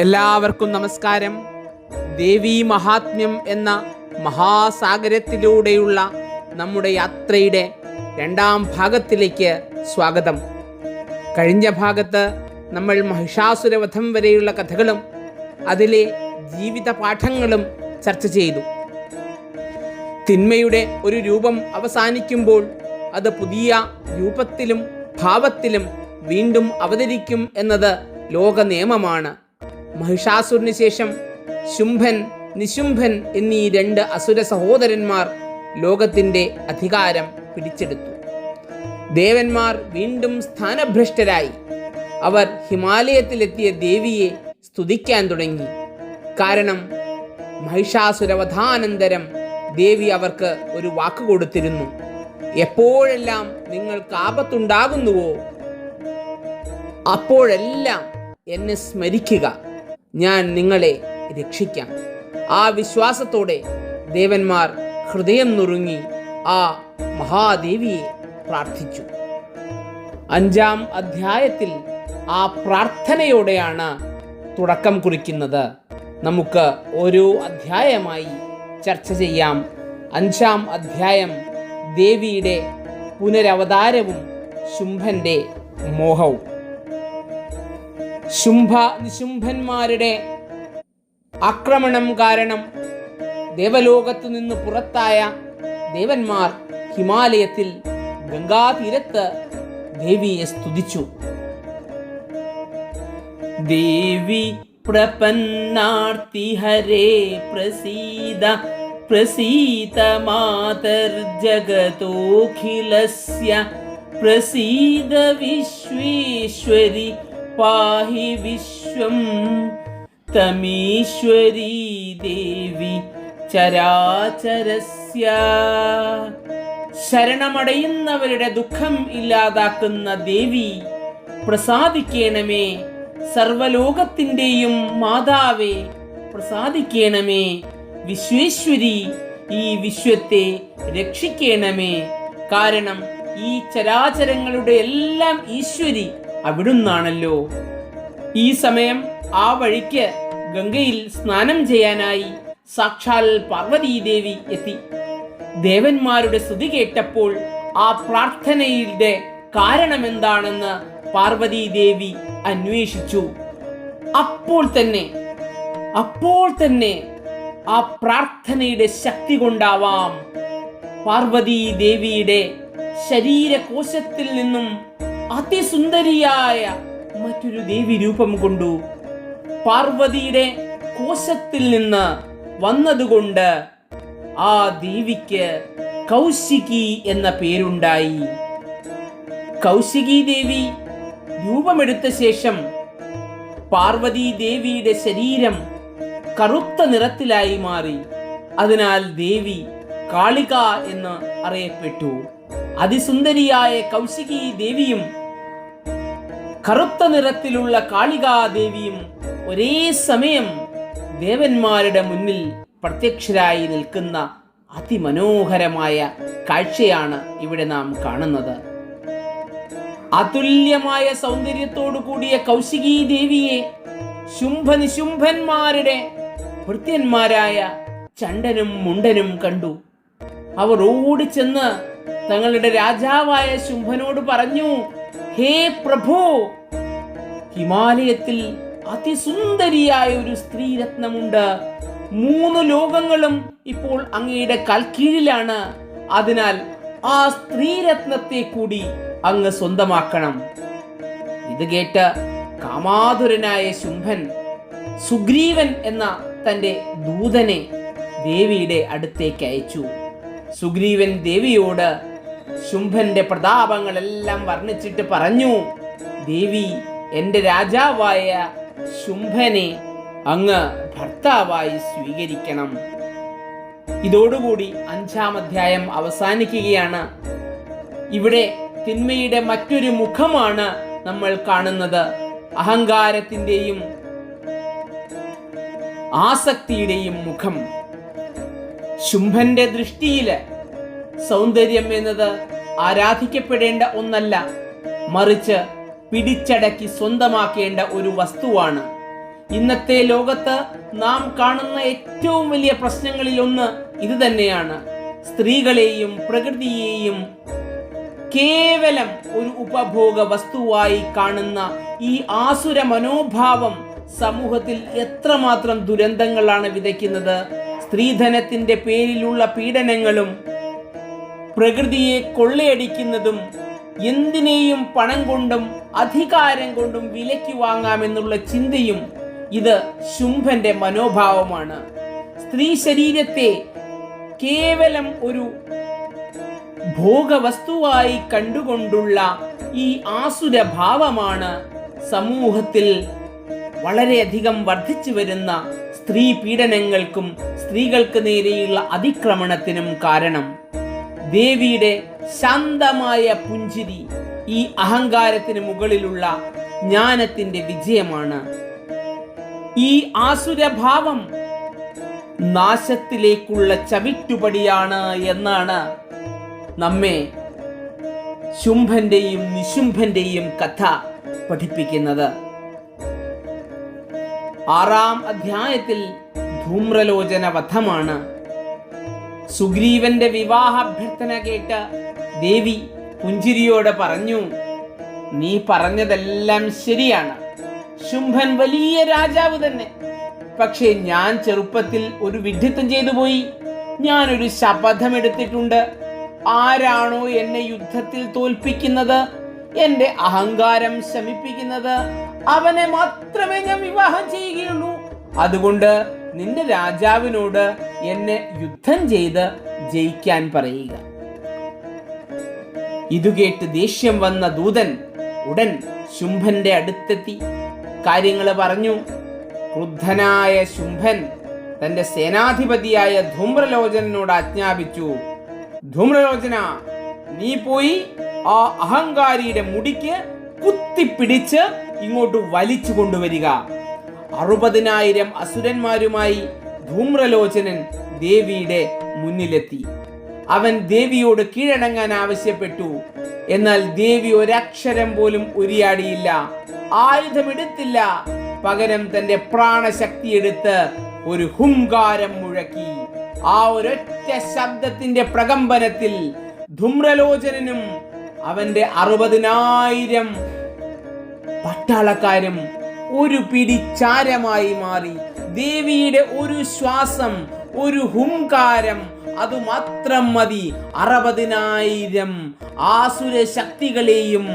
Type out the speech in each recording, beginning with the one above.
എല്ലാവർക്കും നമസ്കാരം. ദേവി മഹാത്മ്യം എന്ന മഹാസാഗരത്തിലൂടെയുള്ള നമ്മുടെ യാത്രയുടെ രണ്ടാം ഭാഗത്തിലേക്ക് സ്വാഗതം. കഴിഞ്ഞ ഭാഗത്ത് നമ്മൾ മഹിഷാസുരവധം വരെയുള്ള കഥകളും അതിലെ ജീവിത പാഠങ്ങളും ചർച്ച ചെയ്തു. തിന്മയുടെ ഒരു രൂപം അവസാനിക്കുമ്പോൾ അത് പുതിയ രൂപത്തിലും ഭാവത്തിലും വീണ്ടും അവതരിക്കും എന്നത് ലോക നിയമമാണ് മഹിഷാസുരന് ശേഷം ശുംഭൻ നിശുംഭൻ എന്നീ രണ്ട് അസുര സഹോദരന്മാർ ലോകത്തിന്റെ അധികാരം പിടിച്ചെടുത്തു. ദേവന്മാർ വീണ്ടും സ്ഥാനഭ്രഷ്ടരായി. അവർ ഹിമാലയത്തിലെത്തിയ ദേവിയെ സ്തുതിക്കാൻ തുടങ്ങി. കാരണം മഹിഷാസുരവധാനന്തരം ദേവി അവർക്ക് ഒരു വാക്ക് കൊടുത്തിരുന്നു. എപ്പോഴെല്ലാം നിങ്ങൾക്ക് ആപത്തുണ്ടാകുന്നുവോ അപ്പോഴെല്ലാം എന്നെ സ്മരിക്കുക. ഞാൻ നിങ്ങളെ രക്ഷിക്കാം. ആ വിശ്വാസത്തോടെ ദേവന്മാർ ഹൃദയം നുറുങ്ങി ആ മഹാദേവിയെ പ്രാർത്ഥിച്ചു. അഞ്ചാം അധ്യായത്തിൽ ആ പ്രാർത്ഥനയോടെയാണ് തുടക്കം കുറിക്കുന്നത്. നമുക്ക് ഓരോ അധ്യായമായി ചർച്ച ചെയ്യാം. അഞ്ചാം അധ്യായം ദേവിയുടെ പുനരവതാരവും ശുംഭന്റെ മോഹവും. ശുംഭ നിശുംഭന്മാരുടെ ആക്രമണം കാരണം ദേവലോകത്തു നിന്ന് പുറത്തായ ദേവന്മാർ ഹിമാലയത്തിൽ ഗംഗാതീരത്ത് ദേവിയെ സ്തുതിച്ചു. ദേവി പ്രപന്നാർത്തി ഹരേ പ്രസീത പ്രസീത മാതർജഗതോഖിലസ്യ പ്രസീത വിശ്വേശ്വരി പാഹി വിശ്വം തമീശ്വരീ ദേവി ചരാചരസ്യ. ശരണമടയുന്നവരുടെ ദുഃഖം ഇല്ലാതാക്കുന്ന ദേവി പ്രസാദിക്കേണമേ. സർവലോകത്തിന്റെയും മാതാവേ പ്രസാദിക്കേണമേ. വിശ്വേശ്വരി ഈ വിശ്വത്തെ രക്ഷിക്കേണമേ. കാരണം ഈ ചരാചരങ്ങളുടെ എല്ലാം ഈശ്വരി. അവിടുന്നാണല്ലോ. ഈ സമയം ആ വഴിക്ക് ഗംഗയിൽ സ്നാനം ചെയ്യാനായി സാക്ഷാൽ പാർവതീദേവി എത്തി. ദേവന്മാരുടെ സ്തുതി കേട്ടപ്പോൾ ആ പ്രാർത്ഥനയുടെ കാരണമെന്താണെന്ന് പാർവതീദേവി അന്വേഷിച്ചു. അപ്പോൾ തന്നെ അപ്പോൾ തന്നെ ആ പ്രാർത്ഥനയുടെ ശക്തി കൊണ്ടാവാം പാർവതീ ദേവിയുടെ ശരീരകോശത്തിൽ നിന്നും അതിസുന്ദരിയായ മറ്റൊരു ദേവി രൂപം കൊണ്ടു പാർവതിയുടെ കോശത്തിൽ നിന്ന് വന്നതുകൊണ്ട് ആ ദേവിക്ക് കൗശികി എന്ന പേരുണ്ടായി. കൗശികി ദേവി രൂപമെടുത്ത ശേഷം പാർവതി ദേവിയുടെ ശരീരം കറുത്ത നിറത്തിലായി മാറി. അതിനാൽ ദേവി കാളിക എന്ന് അറിയപ്പെട്ടു. അതിസുന്ദരിയായ കൗശികി ദേവിയും കറുത്ത നിറത്തിലുള്ള കാളികാ ദേവിയും ഒരേ സമയം ദേവന്മാരുടെ മുന്നിൽ പ്രത്യക്ഷരായി നിൽക്കുന്ന അതിമനോഹരമായ കാഴ്ചയാണ് ഇവിടെ നാം കാണുന്നത്. അതുല്യമായ സൗന്ദര്യത്തോടു കൂടിയ കൗശികീ ദേവിയെ ശുംഭനിശുംഭന്മാരുടെ ഭൃത്യന്മാരായ ചണ്ടനും മുണ്ടനും കണ്ടു. അവർ ഓടിച്ചെന്ന് തങ്ങളുടെ രാജാവായ ശുംഭനോട് പറഞ്ഞു ഹേ പ്രഭു ഹിമാലയത്തിൽ അതിസുന്ദരിയായ ഒരു സ്ത്രീരത്നമുണ്ട്. മൂന്ന് ലോകങ്ങളും ഇപ്പോൾ അങ്ങയുടെ കൽക്കീഴിലാണ്. അതിനാൽ ആ സ്ത്രീരത്നത്തെ കൂടി അങ്ങ് സ്വന്തമാക്കണം. ഇത് കേട്ട് കാമാതുരനായ ശുംഭൻ സുഗ്രീവൻ എന്ന തന്റെ ദൂതനെ ദേവിയുടെ അടുത്തേക്ക് അയച്ചു. സുഗ്രീവൻ ദേവിയോട് ശുംഭന്റെ പ്രതാപങ്ങളെല്ലാം വർണിച്ചിട്ട് പറഞ്ഞു ദേവി എന്റെ രാജാവായ ശുംഭനെ അങ്ങ് ഭർത്താവായി സ്വീകരിക്കണം. ഇതോടുകൂടി അഞ്ചാം അധ്യായം അവസാനിക്കുകയാണ്. ഇവിടെ തിന്മയുടെ മറ്റൊരു മുഖമാണ് നമ്മൾ കാണുന്നത്. അഹങ്കാരത്തിന്റെയും ആസക്തിയുടെയും മുഖം. ശുംഭന്റെ ദൃഷ്ടിയിൽ സൗന്ദര്യം എന്നത് ആരാധിക്കപ്പെടേണ്ട ഒന്നല്ല മറിച്ച് പിടിച്ചടക്കി സ്വന്തമാക്കേണ്ട ഒരു വസ്തുവാണ്. ഇന്നത്തെ ലോകത്ത് നാം കാണുന്ന ഏറ്റവും വലിയ പ്രശ്നങ്ങളിൽ ഒന്ന് ഇത് തന്നെയാണ് സ്ത്രീകളെയും പ്രകൃതിയെയും കേവലം ഒരു ഉപഭോഗ വസ്തുവായി കാണുന്ന ഈ ആസുര മനോഭാവം സമൂഹത്തിൽ എത്രമാത്രം ദുരന്തങ്ങളാണ് വിതയ്ക്കുന്നത്? സ്ത്രീധനത്തിന്റെ പേരിലുള്ള പീഡനങ്ങളും പ്രകൃതിയെ കൊള്ളയടിക്കുന്നതും എന്തിനേയും പണം കൊണ്ടും അധികാരം കൊണ്ടും വിലയ്ക്ക് വാങ്ങാമെന്നുള്ള ചിന്തയും ഇത് ശുംഭന്റെ മനോഭാവമാണ്. സ്ത്രീ ശരീരത്തെ കേവലം ഒരു ഭോഗവസ്തുവായി കണ്ടുകൊണ്ടുള്ള ഈ ആസുര ഭാവമാണ് സമൂഹത്തിൽ വളരെയധികം വർദ്ധിച്ചു വരുന്ന സ്ത്രീ പീഡനങ്ങൾക്കും സ്ത്രീകൾക്ക് നേരെയുള്ള അതിക്രമണത്തിനും കാരണം. ദേവിയുടെ ശാന്തമായ പുഞ്ചിരി ഈ അഹങ്കാരത്തിന് മുകളിലുള്ള ജ്ഞാനത്തിന്റെ വിജയമാണ്. ഈ ആസുരഭാവം നാശത്തിലേക്കുള്ള ചവിറ്റുപടിയാണ് എന്നാണ് നമ്മെ ശുംഭന്റെയും നിശുംഭന്റെയും കഥ പഠിപ്പിക്കുന്നത്. ആറാം അധ്യായത്തിൽ ധൂമ്രലോചന വധമാണ് സുഗ്രീവന്റെ വിവാഹാഭ്യർത്ഥന കേട്ട ദേവി പുഞ്ചിരിയോടെ പറഞ്ഞു നീ പറഞ്ഞതെല്ലാം ശരിയാണ്. ശുംഭൻ വലിയ രാജാവ് തന്നെ. പക്ഷേ ഞാൻ ചെറുപ്പത്തിൽ ഒരു വിഡ്ഢിത്തം ചെയ്തു പോയി. ഞാനൊരു ശപഥമെടുത്തിട്ടുണ്ട്. ആരാണോ എന്നെ യുദ്ധത്തിൽ തോൽപ്പിക്കുന്നത്? എന്റെ അഹങ്കാരം ശമിപ്പിക്കുന്നത്? അവനെ മാത്രമേ ഞാൻ വിവാഹം ചെയ്യുകയുള്ളൂ. അതുകൊണ്ട് നിന്റെ രാജാവിനോട് എന്നെ യുദ്ധം ചെയ്ത് ജയിക്കാൻ പറയുക. ഇതു കേട്ട് ദേഷ്യം വന്ന ദൂതൻ ഉടൻ ശുംഭന്റെ അടുത്തെത്തി. കാര്യങ്ങൾ പറഞ്ഞു ക്രുദ്ധനായ ശുംഭൻ തന്റെ സേനാധിപതിയായ ധൂമ്രലോചനോട് ആജ്ഞാപിച്ചു. ധൂമ്രലോചന നീ പോയി ആ അഹങ്കാരിയുടെ മുടിക്ക് കുത്തിപ്പിടിച്ച് ഇങ്ങോട്ട് വലിച്ചു കൊണ്ടുവരിക. അറുപതിനായിരം അസുരന്മാരുമായി ധൂമ്രലോചനൻ ദേവിയുടെ മുന്നിലെത്തി. അവൻ ദേവിയോട് കീഴടങ്ങാൻ ആവശ്യപ്പെട്ടു. എന്നാൽ ദേവി ഒരക്ഷരം പോലും ഉരിയാടിയില്ല. ആയുധമെടുത്തില്ല. പകരം തന്റെ പ്രാണശക്തി എടുത്ത് ഒരു ഹുങ്കാരം മുഴക്കി. ആ ഒരൊറ്റ ശബ്ദത്തിന്റെ പ്രകമ്പനത്തിൽ ധുമ്രലോചനനും അവന്റെ അറുപതിനായിരം പട്ടാളക്കാരും ഒരു പിടിച്ചാരമായി മാറി. ദേവിയുടെ ഒരു ശ്വാസം ഒരു ഹുംകാരം അത് മാത്രം മതി. അറുപതിനായിരം ആസുര ശക്തികളെയും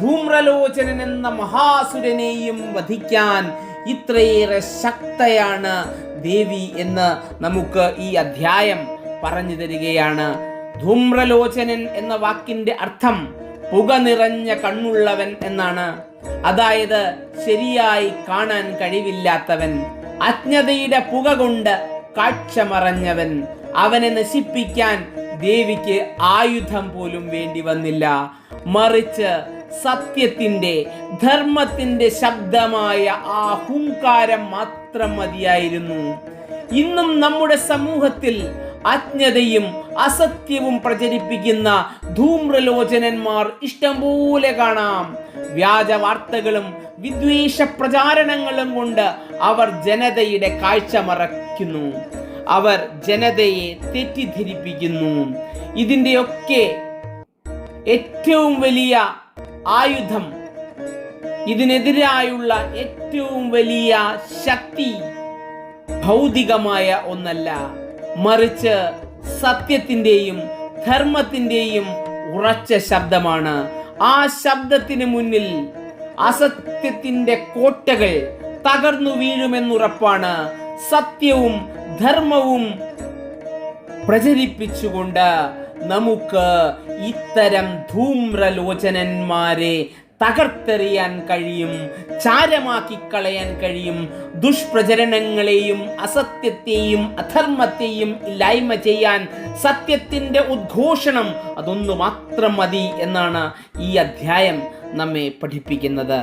ധൂമ്രലോചനൻ എന്ന മഹാസുരനെയും വധിക്കാൻ ഇത്രയേറെ ശക്തയാണ് ദേവി എന്ന് നമുക്ക് ഈ അധ്യായം പറഞ്ഞു തരികയാണ്. ധൂമ്രലോചനൻ എന്ന വാക്കിന്റെ അർത്ഥം പുക നിറഞ്ഞ കണ്ണുള്ളവൻ എന്നാണ്. അതായത് ശരിയായി കാണാൻ കഴിവില്ലാത്തവൻ. അജ്ഞതയുടെ പുക കൊണ്ട് കാഴ്ച മറഞ്ഞവൻ. അവനെ നശിപ്പിക്കാൻ ദേവിക്ക് ആയുധം പോലും വേണ്ടി വന്നില്ല. മറിച്ച് സത്യത്തിന്റെ ധർമ്മത്തിന്റെ ശബ്ദമായ ആ ഹുങ്കാരം മാത്രം മതിയായിരുന്നു. ഇന്നും നമ്മുടെ സമൂഹത്തിൽ അജ്ഞതയും അസത്യവും പ്രചരിപ്പിക്കുന്ന ധൂമ്രലോചനന്മാർ ഇഷ്ടംപോലെ കാണാം. വ്യാജ വാർത്തകളും വിദ്വേഷ പ്രചാരണങ്ങളും കൊണ്ട് അവർ ജനതയുടെ കാഴ്ച മറയ്ക്കുന്നു. അവർ ജനതയെ തെറ്റിദ്ധരിപ്പിക്കുന്നു. ഇതിന്റെയൊക്കെ ഏറ്റവും വലിയ ആയുധം ഇതിനെതിരായുള്ള ഏറ്റവും വലിയ ശക്തി ഭൗതികമായ ഒന്നല്ല. മറിച്ച് സത്യത്തിന്റെയും ധർമ്മത്തിന്റെയും ഉറച്ച ശബ്ദമാണ്. ആ ശബ്ദത്തിന് മുന്നിൽ അസത്യത്തിന്റെ കോട്ടകൾ തകർന്നു വീഴുമെന്നുറപ്പാണ് സത്യവും ധർമ്മവും പ്രചരിപ്പിച്ചുകൊണ്ട് നമുക്ക് ഇത്തരം ധൂമ്രലോചനന്മാരെ തകർത്തെറിയാൻ കഴിയും ചാരമാക്കി കളയാൻ കഴിയും ദുഷ്പ്രചരണങ്ങളെയും അസത്യത്തെയും അധർമ്മത്തെയും ഇല്ലായ്മ ചെയ്യാൻ സത്യത്തിന്റെ ഉദ്ഘോഷണം അതൊന്നു മാത്രം മതി എന്നാണ് ഈ അധ്യായം നമ്മെ പഠിപ്പിക്കുന്നത്.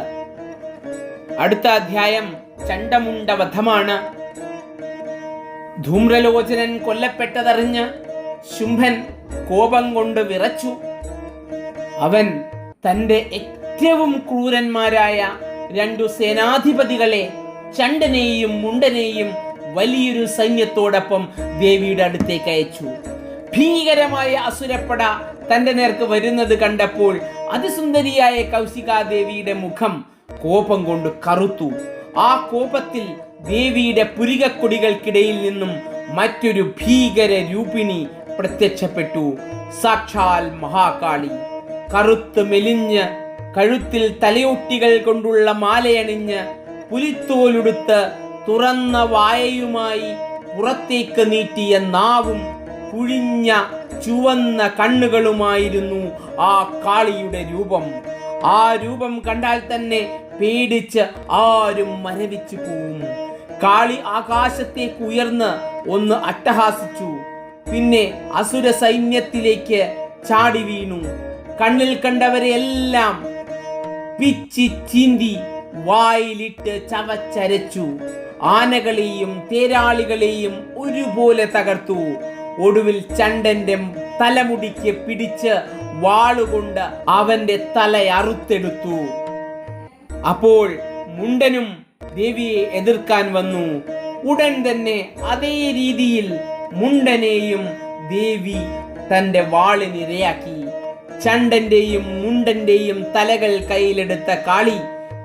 അടുത്ത അധ്യായം ചണ്ടമുണ്ടവധമാണ്. ധൂമ്രലോചനൻ കൊല്ലപ്പെട്ടതറിഞ്ഞ് ശുംഭൻ കോപം കൊണ്ട് വിറച്ചു. അവൻ തന്റെ ഏറ്റവും ക്രൂരന്മാരായ രണ്ടു സേനാധിപതികളെ ചണ്ടനെയും മുണ്ടനെയും വലിയൊരു സൈന്യത്തോടൊപ്പം ദേവിയുടെ അടുത്തേക്ക് അയച്ചു. ഭീകരമായ അസുരപ്പട തന്റെ നേർക്ക് വരുന്നത് കണ്ടപ്പോൾ അതിസുന്ദരിയായ കൗശികാദേവിയുടെ മുഖം കോപം കൊണ്ട് കറുത്തു. ആ കോപത്തിൽ ദേവിയുടെ പുരികക്കൊടികൾക്കിടയിൽ നിന്നും മറ്റൊരു ഭീകര രൂപിണി പ്രത്യക്ഷപ്പെട്ടു. സാക്ഷാൽ മഹാകാളി. കറുത്ത് മെലിഞ്ഞ് കഴുത്തിൽ തലയൊട്ടികൾ കൊണ്ടുള്ള മാലയണിഞ്ഞ് പുലിത്തോലുടുത്ത് തുറന്ന വായയുമായി പുറത്തേക്ക് നീട്ടിയ നാവും കുഴിഞ്ഞ ചുവന്ന കണ്ണുകളുമായിരുന്നു ആ കാളിയുടെ രൂപം. ആ രൂപം കണ്ടാൽ തന്നെ പേടിച്ച് ആരും മരവിച്ചു പോവും. കാളി ആകാശത്തേക്ക് ഉയർന്ന് ഒന്ന് അട്ടഹാസിച്ചു. പിന്നെ അസുര സൈന്യത്തിലേക്ക് ചാടി വീണു. കണ്ണിൽ കണ്ടവരെ എല്ലാം പിച്ചി ചീന്തി വായിലിട്ട് ചവച്ചരച്ചു. ആനകളെയും തേരാളികളെയും ഒരുപോലെ തകർത്തു. ഒടുവിൽ ചണ്ടന്റെ തലമുടിക്ക് പിടിച്ച് വാളുകൊണ്ട് അവന്റെ തല അറുത്തെടുത്തു. അപ്പോൾ മുണ്ടനും ദേവിയെ എതിർക്കാൻ വന്നു. ഉടൻ തന്നെ അതേ രീതിയിൽ മുണ്ടനെയും ദേവി തന്റെ വാളിനിരയാക്കി ചണ്ടന്റെയും മുണ്ടന്റെയും തലകൾ കയ്യിലെടുത്ത കാളി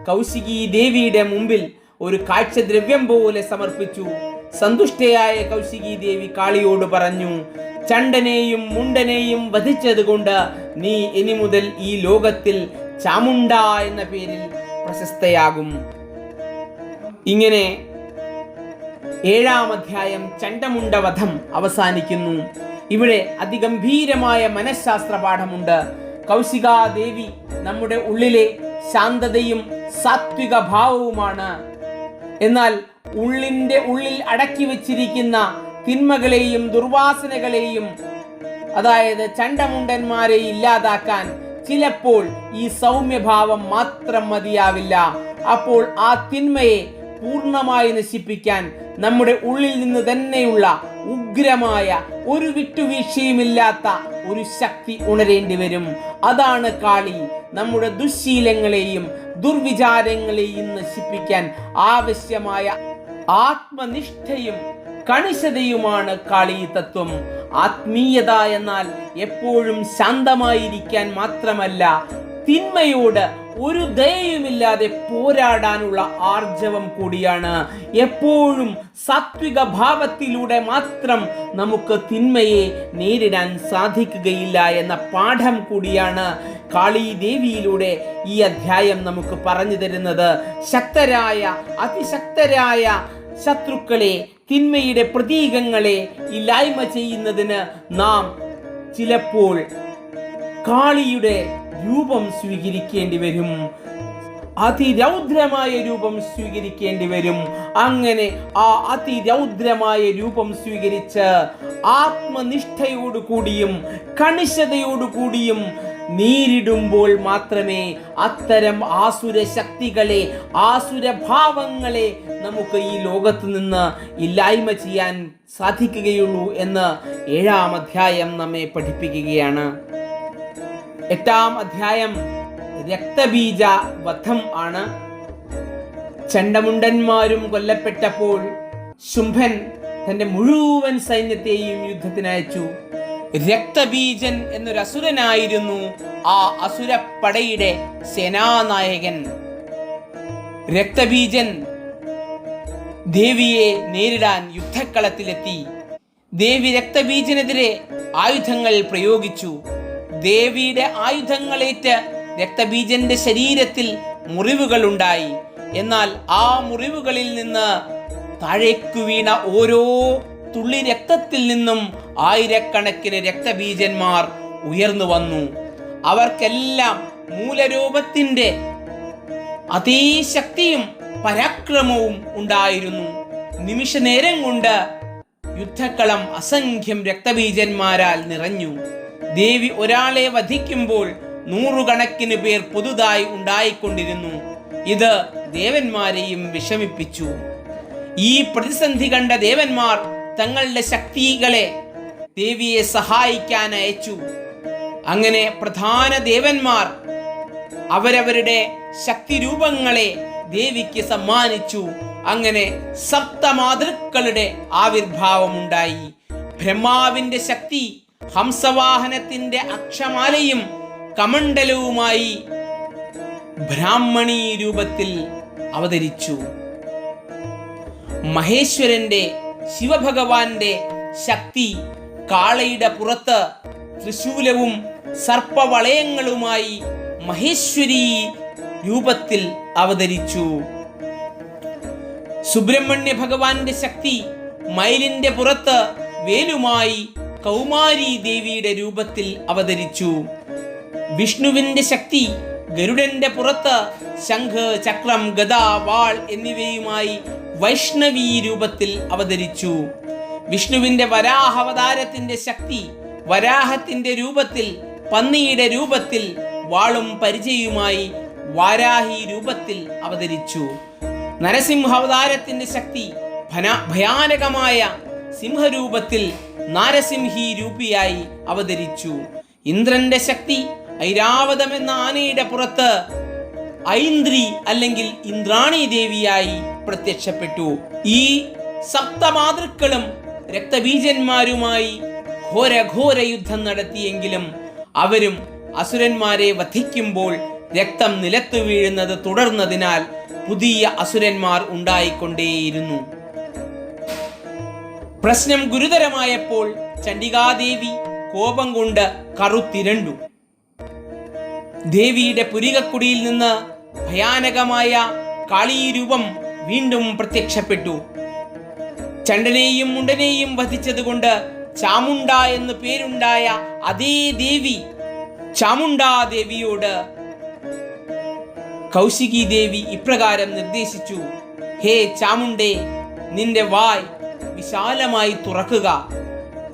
കൗശികി ദേവിയുടെ മുമ്പിൽ ഒരു കാഴ്ചദ്രവ്യം പോലെ സമർപ്പിച്ചു. സന്തുഷ്ടയായ കൗശികി ദേവി കാളിയോട് പറഞ്ഞു ചണ്ടനെയും മുണ്ടനെയും വധിച്ചതുകൊണ്ട് നീ ഇനി മുതൽ ഈ ലോകത്തിൽ ചാമുണ്ട എന്ന പേരിൽ പ്രശസ്തയാകും. ഇങ്ങനെ ഏഴാം അധ്യായം ചണ്ടമുണ്ടവധം അവസാനിക്കുന്നു. ഇവിടെ അതിഗംഭീരമായ മനഃശാസ്ത്ര പാഠമുണ്ട് കൗശികാദേവി നമ്മുടെ ഉള്ളിലെ ശാന്തതയും സാത്വിക ഭാവവുമാണ് എന്നാൽ ഉള്ളിന്റെ ഉള്ളിൽ അടക്കി വച്ചിരിക്കുന്ന തിന്മകളെയും ദുർവാസനകളെയും അതായത് ചണ്ടമുണ്ടന്മാരെ ഇല്ലാതാക്കാൻ ചിലപ്പോൾ ഈ സൗമ്യഭാവം മാത്രം മതിയാവില്ല. അപ്പോൾ ആ തിന്മയെ പൂർണമായി നശിപ്പിക്കാൻ നമ്മുടെ ഉള്ളിൽ നിന്ന് തന്നെയുള്ള ഉഗ്രമായ ഒരു വിട്ടുവീഴ്ചയുമില്ലാത്ത ഒരു ശക്തി ഉണരേണ്ടി വരും. അതാണ് കാളി. നമ്മുടെ ദുശീലങ്ങളെയും ദുർവിചാരങ്ങളെയും നശിപ്പിക്കാൻ ആവശ്യമായ ആത്മനിഷ്ഠയും കണിശതയുമാണ് കാളി തത്വം. ആത്മീയത എന്നാൽ എപ്പോഴും ശാന്തമായിരിക്കാൻ മാത്രമല്ല തിന്മയോട് ഒരു ദയയുമില്ലാതെ പോരാടാനുള്ള ആർജവം കൂടിയാണ്. എപ്പോഴും സാത്വിക ഭാവത്തിലൂടെ മാത്രം നമുക്ക് തിന്മയെ നേരിടാൻ സാധിക്കുകയില്ല എന്ന പാഠം കൂടിയാണ് കാളി ദേവിയിലൂടെ ഈ അധ്യായം നമുക്ക് പറഞ്ഞു തരുന്നത്. ശക്തരായ അതിശക്തരായ ശത്രുക്കളെ തിന്മയുടെ പ്രതീകങ്ങളെ ഇല്ലായ്മ ചെയ്യുന്നതിന് നാം ചിലപ്പോൾ കാളിയുടെ രൂപം സ്വീകരിക്കേണ്ടി വരും. അതിരൗദ്രമായ രൂപം സ്വീകരിക്കേണ്ടി വരും. അങ്ങനെ ആ അതിരൗദ്രമായ രൂപം സ്വീകരിച്ച് ആത്മനിഷ്ഠയോടുകൂടിയും കണിശതയോടുകൂടിയും നേരിടുമ്പോൾ മാത്രമേ അത്തരം ആസുര ശക്തികളെ ആസുര ഭാവങ്ങളെ നമുക്ക് ഈ ലോകത്ത് നിന്ന് ഇല്ലായ്മ ചെയ്യാൻ സാധിക്കുകയുള്ളൂ എന്ന് ഏഴാം അധ്യായം നമ്മെ പഠിപ്പിക്കുകയാണ്. എട്ടാം അധ്യായം രക്തബീജ വധം ആണ്. ചണ്ടമുണ്ടന്മാരും കൊല്ലപ്പെട്ടപ്പോൾ ശുംഭൻ തന്റെ മുഴുവൻ സൈന്യത്തെയും യുദ്ധത്തിനയച്ചു രക്തബീജൻ എന്നൊരു അസുരനായിരുന്നു ആ അസുരപ്പടയുടെ സേനാനായകൻ. രക്തബീജൻ ദേവിയെ നേരിടാൻ യുദ്ധക്കളത്തിലെത്തി. ദേവി രക്തബീജനെതിരെ ആയുധങ്ങൾ പ്രയോഗിച്ചു. ദേവിയുടെ ആയുധങ്ങളേറ്റ് രക്തബീജന്റെ ശരീരത്തിൽ മുറിവുകൾ ഉണ്ടായി എന്നാൽ ആ മുറിവുകളിൽ നിന്ന് താഴേക്കു വീണ ഓരോ തുള്ളി രക്തത്തിൽ നിന്നും ആയിരക്കണക്കിന് രക്തബീജന്മാർ ഉയർന്നു വന്നു. അവർക്കെല്ലാം മൂലരൂപത്തിന്റെ അതേ ശക്തിയും പരാക്രമവും ഉണ്ടായിരുന്നു. നിമിഷ നേരം കൊണ്ട് യുദ്ധക്കളം അസംഖ്യം രക്തബീജന്മാരാൽ നിറഞ്ഞു. ദേവി ഒരാളെ വധിക്കുമ്പോൾ നൂറുകണക്കിന് പേർ പുതുതായി ഉണ്ടായിക്കൊണ്ടിരുന്നു. ഇത് ദേവന്മാരെയും വിഷമിപ്പിച്ചു. ഈ പ്രതിസന്ധി കണ്ട ദേവന്മാർ തങ്ങളുടെ ശക്തികളെ ദേവിയെ സഹായിക്കാൻ അയച്ചു. അങ്ങനെ പ്രധാന ദേവന്മാർ അവരവരുടെ ശക്തി രൂപങ്ങളെ ദേവിക്ക് സമ്മാനിച്ചു. അങ്ങനെ സപ്തമാതൃക്കളുടെ ആവിർഭാവമുണ്ടായി. ബ്രഹ്മാവിന്റെ ശക്തി ഹംസവാഹനത്തിന്റെ അക്ഷമാലയും കമണ്ഡലവുമായി ബ്രാഹ്മണി രൂപത്തിൽ അവതരിച്ചു. മഹേശ്വരന്റെ ശിവഭഗവാന്റെ ശക്തി കാളയുടെ പുറത്ത് തൃശൂലവും സർപ്പവളയങ്ങളുമായി മഹേശ്വരി രൂപത്തിൽ അവതരിച്ചു. സുബ്രഹ്മണ്യ ഭഗവാന്റെ ശക്തി മയിലിന്റെ പുറത്ത് വേലുമായി കൗമാരി ദേവിയുടെ രൂപത്തിൽ അവതരിച്ചു. വിഷ്ണുവിന്റെ ശക്തി ഗരുഡന്റെ പുറത്ത് ശംഖ് ചക്രം ഗദ വാൾ എന്നിവയുമായി വൈഷ്ണവി രൂപത്തിൽ അവതരിച്ചു. വിഷ്ണുവിന്റെ വരാഹാവതാരത്തിന്റെ ശക്തി വരാഹത്തിന്റെ രൂപത്തിൽ പന്നിയുടെ രൂപത്തിൽ വാളും പരിചയുമായി വാരാഹി രൂപത്തിൽ അവതരിച്ചു. നരസിംഹാവതാരത്തിന്റെ ശക്തി ഭയാനകമായ സിംഹരൂപത്തിൽ നാരസിംഹി രൂപിയായി അവതരിച്ചു. ഇന്ദ്രന്റെ ശക്തി ഐരാവതം എന്ന ആനയുടെ പുറത്ത് ഐന്ദ്രി അല്ലെങ്കിൽ ഇന്ദ്രാണി ദേവിയായി പ്രത്യക്ഷപ്പെട്ടു. ഈ സപ്തമാതൃക്കളും രക്തബീജന്മാരുമായി ഘോരഘോര യുദ്ധം നടത്തിയെങ്കിലും അവരും അസുരന്മാരെ വധിക്കുമ്പോൾ രക്തം നിലത്തു വീഴുന്നത് തുടർന്നതിനാൽ പുതിയ അസുരന്മാർ ഉണ്ടായിക്കൊണ്ടേയിരുന്നു. പ്രശ്നം ഗുരുതരമായപ്പോൾ ചണ്ഡികാദേവി കോപം കൊണ്ട് കറുത്തിരണ്ടു. ദേവിയുടെ പുരികക്കുടിയിൽ നിന്ന് ഭയാനകമായ കാളീരൂപം വീണ്ടും പ്രത്യക്ഷപ്പെട്ടു. ചണ്ടനെയും മുണ്ടനെയും വധിച്ചതുകൊണ്ട് ചാമുണ്ട എന്ന് പേരുണ്ടായ അതേ ദേവി ചാമുണ്ടാ ദേവിയോട് കൗശികി ദേവി ഇപ്രകാരം നിർദ്ദേശിച്ചു ഹേ ചാമുണ്ടേ നിന്റെ വായ് വിശാലമായി തുറക്കുക.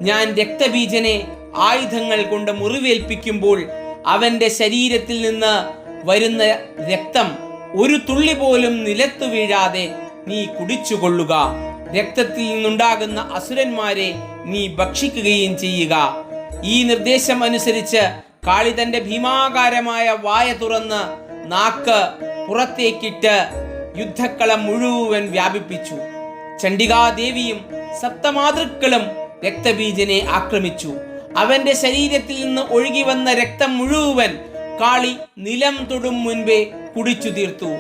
ഞാൻ രക്തബീജനെ ആയുധങ്ങൾ കൊണ്ട് മുറിവേൽപ്പിക്കുമ്പോൾ അവന്റെ ശരീരത്തിൽ നിന്ന് വരുന്ന രക്തം ഒരു തുള്ളി പോലും നിലത്തു വീഴാതെ നീ കുടിച്ചുകൊള്ളുക. രക്തത്തിൽ നിന്നുണ്ടാകുന്ന അസുരന്മാരെ നീ ഭക്ഷിക്കുകയും ചെയ്യുക. ഈ നിർദ്ദേശം അനുസരിച്ച് കാളി തന്റെ ഭീമാകാരമായ വായ തുറന്ന് നാക്ക് പുറത്തേക്കിട്ട് യുദ്ധക്കളം മുഴുവൻ വ്യാപിപ്പിച്ചു. ചണ്ഡികാദേവിയും സപ്തമാതൃക്കളും രക്തബീജനെ ആക്രമിച്ചു. അവന്റെ ശരീരത്തിൽ നിന്ന് ഒഴുകി വന്ന രക്തം മുഴുവൻ കാളി നിലം തൊടും മുൻപേ കുടിച്ചു തീർത്തു.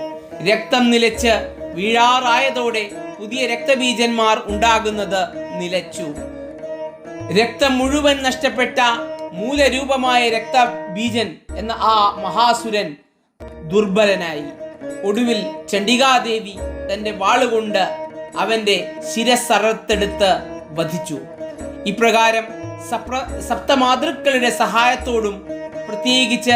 രക്തം നിലച്ച് വീഴാറായതോടെ പുതിയ രക്തബീജന്മാർ ഉണ്ടാകുന്നത് നിലച്ചു. രക്തം മുഴുവൻ നഷ്ടപ്പെട്ട മൂലരൂപമായ രക്തബീജൻ എന്ന ആ മഹാസുരൻ ദുർബലനായി. ഒടുവിൽ ചണ്ഡികാദേവി തന്റെ വാളുകൊണ്ട് അവന്റെ ശിരസറത്തെടുത്ത് വധിച്ചു. ഇപ്രകാരം സപ്ര സപ്തമാതൃക്കളുടെ സഹായത്തോടും പ്രത്യേകിച്ച്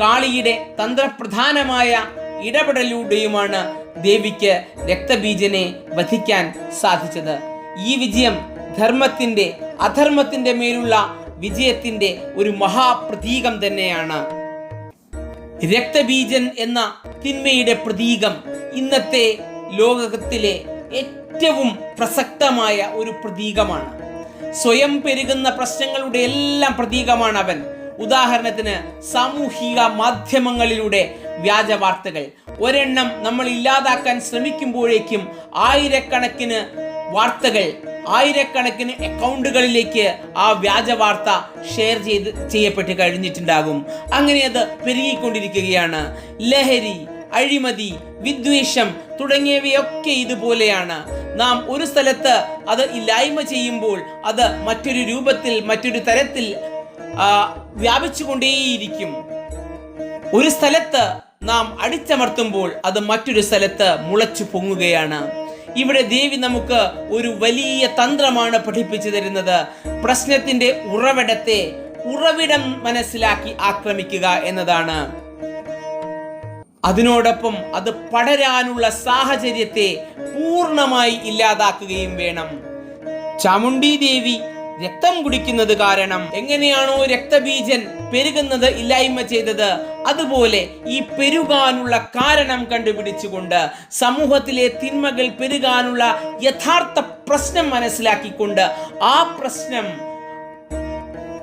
കാളിയുടെ തന്ത്രപ്രധാനമായ ഇടപെടലൂടെയുമാണ് ദേവിക്ക് രക്തബീജനെ വധിക്കാൻ സാധിച്ചത്. ഈ വിജയം ധർമ്മത്തിന്റെ അധർമ്മത്തിന്റെ മേലുള്ള വിജയത്തിന്റെ ഒരു മഹാപ്രതീകം തന്നെയാണ്. രക്തബീജൻ എന്ന തിന്മയുടെ പ്രതീകം ഇന്നത്തെ ലോകത്തിലെ ഏറ്റവും പ്രസക്തമായ ഒരു പ്രതീകമാണ്. സ്വയം പെരുകുന്ന പ്രശ്നങ്ങളുടെ എല്ലാം പ്രതീകമാണ് അവൻ. ഉദാഹരണത്തിന് സാമൂഹിക മാധ്യമങ്ങളിലൂടെ വ്യാജ വാർത്തകൾ. ഒരെണ്ണം നമ്മൾ ഇല്ലാതാക്കാൻ ശ്രമിക്കുമ്പോഴേക്കും ആയിരക്കണക്കിന് വാർത്തകൾ ആയിരക്കണക്കിന് അക്കൗണ്ടുകളിലേക്ക് ആ വ്യാജ വാർത്ത ഷെയർ ചെയ്ത് ചെയ്യപ്പെട്ട് കഴിഞ്ഞിട്ടുണ്ടാകും. അങ്ങനെ അത് പെരുകിക്കൊണ്ടിരിക്കുകയാണ്. ലഹരി അഴിമതി വിദ്വേഷം തുടങ്ങിയവയൊക്കെ ഇതുപോലെയാണ്. നാം ഒരു സ്ഥലത്ത് അത് ഇല്ലായ്മ ചെയ്യുമ്പോൾ അത് മറ്റൊരു രൂപത്തിൽ മറ്റൊരു തരത്തിൽ വ്യാപിച്ചുകൊണ്ടേയിരിക്കും. ഒരു സ്ഥലത്ത് നാം അടിച്ചമർത്തുമ്പോൾ അത് മറ്റൊരു സ്ഥലത്ത് മുളച്ചു പൊങ്ങുകയാണ്. ഇവിടെ ദേവി നമുക്ക് ഒരു വലിയ തന്ത്രമാണ് പഠിപ്പിച്ചു തരുന്നത്. പ്രശ്നത്തിന്റെ ഉറവിടത്തെ ഉറവിടം മനസ്സിലാക്കി ആക്രമിക്കുക എന്നതാണ്. അതിനോടൊപ്പം അത് പടരാനുള്ള സാഹചര്യത്തെ പൂർണമായി ഇല്ലാതാക്കുകയും വേണം. ചാമുണ്ഡി ദേവി രക്തം കുടിക്കുന്നത് കാരണം എങ്ങനെയാണോ രക്തബീജൻ പെരുകുന്നത് ഇല്ലായ്മ ചെയ്തത് അതുപോലെ ഈ പെരുകാനുള്ള കാരണം കണ്ടുപിടിച്ചുകൊണ്ട് സമൂഹത്തിലെ തിന്മകൾ പെരുകാനുള്ള യഥാർത്ഥ പ്രശ്നം മനസ്സിലാക്കിക്കൊണ്ട് ആ പ്രശ്നം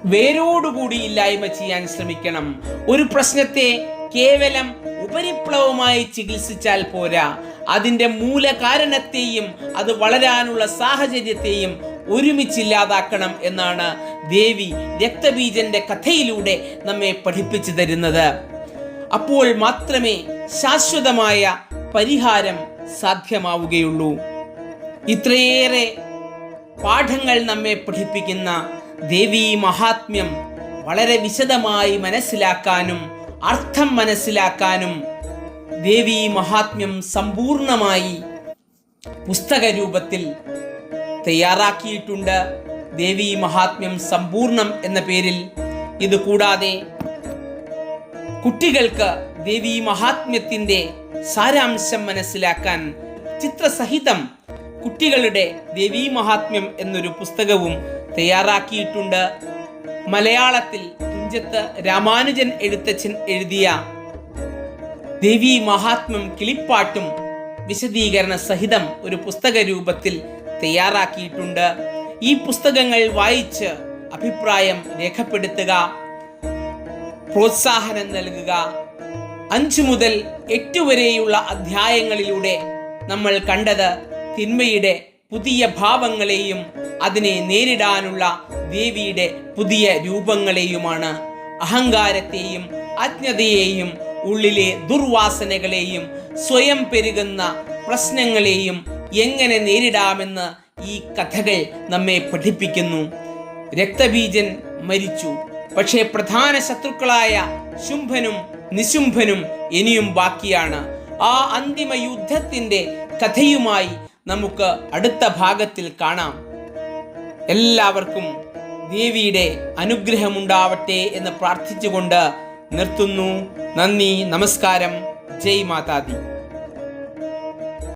വേരോടുകൂടി ഇല്ലായ്മ ചെയ്യാൻ ശ്രമിക്കണം. ഒരു പ്രശ്നത്തെ കേവലം ഉപരിപ്ലവമായി ചികിത്സിച്ചാൽ പോരാ. അതിന്റെ മൂലകാരണത്തെയും അത് വളരാനുള്ള സാഹചര്യത്തെയും ഒരുമിച്ചില്ലാതാക്കണം എന്നാണ് ദേവി രക്തബീജന്റെ കഥയിലൂടെ നമ്മെ പഠിപ്പിച്ചു തരുന്നത്. അപ്പോൾ മാത്രമേ ശാശ്വതമായ പരിഹാരം സാധ്യമാവുകയുള്ളൂ. ഇത്രയേറെ പാഠങ്ങൾ നമ്മെ പഠിപ്പിക്കുന്ന ദേവീ മഹാത്മ്യം വളരെ വിശദമായി മനസ്സിലാക്കാനും അർത്ഥം മനസ്സിലാക്കാനും ദേവി മഹാത്മ്യം സമ്പൂർണമായി പുസ്തക രൂപത്തിൽ തയ്യാറാക്കിയിട്ടുണ്ട്. ദേവി മഹാത്മ്യം സമ്പൂർണം എന്ന പേരിൽ. ഇത് കൂടാതെ കുട്ടികൾക്ക് ദേവി മഹാത്മ്യത്തിന്റെ സാരാംശം മനസ്സിലാക്കാൻ ചിത്രസഹിതം കുട്ടികളുടെ ദേവി മഹാത്മ്യം എന്നൊരു പുസ്തകവും തയ്യാറാക്കിയിട്ടുണ്ട്. മലയാളത്തിൽ തുഞ്ചത്ത് രാമാനുജൻ എഴുത്തച്ഛൻ എഴുതിയ ദേവി മഹാത്മ്യം കിളിപ്പാട്ടും വിശദീകരണ സഹിതം ഒരു പുസ്തക രൂപത്തിൽ തയ്യാറാക്കിയിട്ടുണ്ട്. ഈ പുസ്തകങ്ങൾ വായിച്ച് അഭിപ്രായം രേഖപ്പെടുത്തുക പ്രോത്സാഹനം നൽകുക. അഞ്ചു മുതൽ എട്ട് വരെയുള്ള അധ്യായങ്ങളിലൂടെ നമ്മൾ കണ്ടത് തിന്മയുടെ പുതിയ ഭാവങ്ങളെയും അതിനെ നേരിടാനുള്ള ദേവിയുടെ പുതിയ രൂപങ്ങളെയുമാണ്. അഹങ്കാരത്തെയും അജ്ഞതയെയും ഉള്ളിലെ ദുർവാസനകളെയും സ്വയം പെരുകുന്ന പ്രശ്നങ്ങളെയും എങ്ങനെ നേരിടാമെന്ന് ഈ കഥകൾ നമ്മെ പഠിപ്പിക്കുന്നു. രക്തബീജൻ മരിച്ചു. പക്ഷേ പ്രധാന ശത്രുക്കളായ ശുംഭനും നിശുംഭനും ഇനിയും ബാക്കിയാണ്. ആ അന്തിമ യുദ്ധത്തിന്റെ കഥയുമായി നമുക്ക് അടുത്ത ഭാഗത്തിൽ കാണാം. എല്ലാവർക്കും ദേവിയുടെ അനുഗ്രഹമുണ്ടാവട്ടെ എന്ന് പ്രാർത്ഥിച്ചുകൊണ്ട് നിർത്തുന്നു. നന്ദി നമസ്കാരം. ജയ് മാതാദി.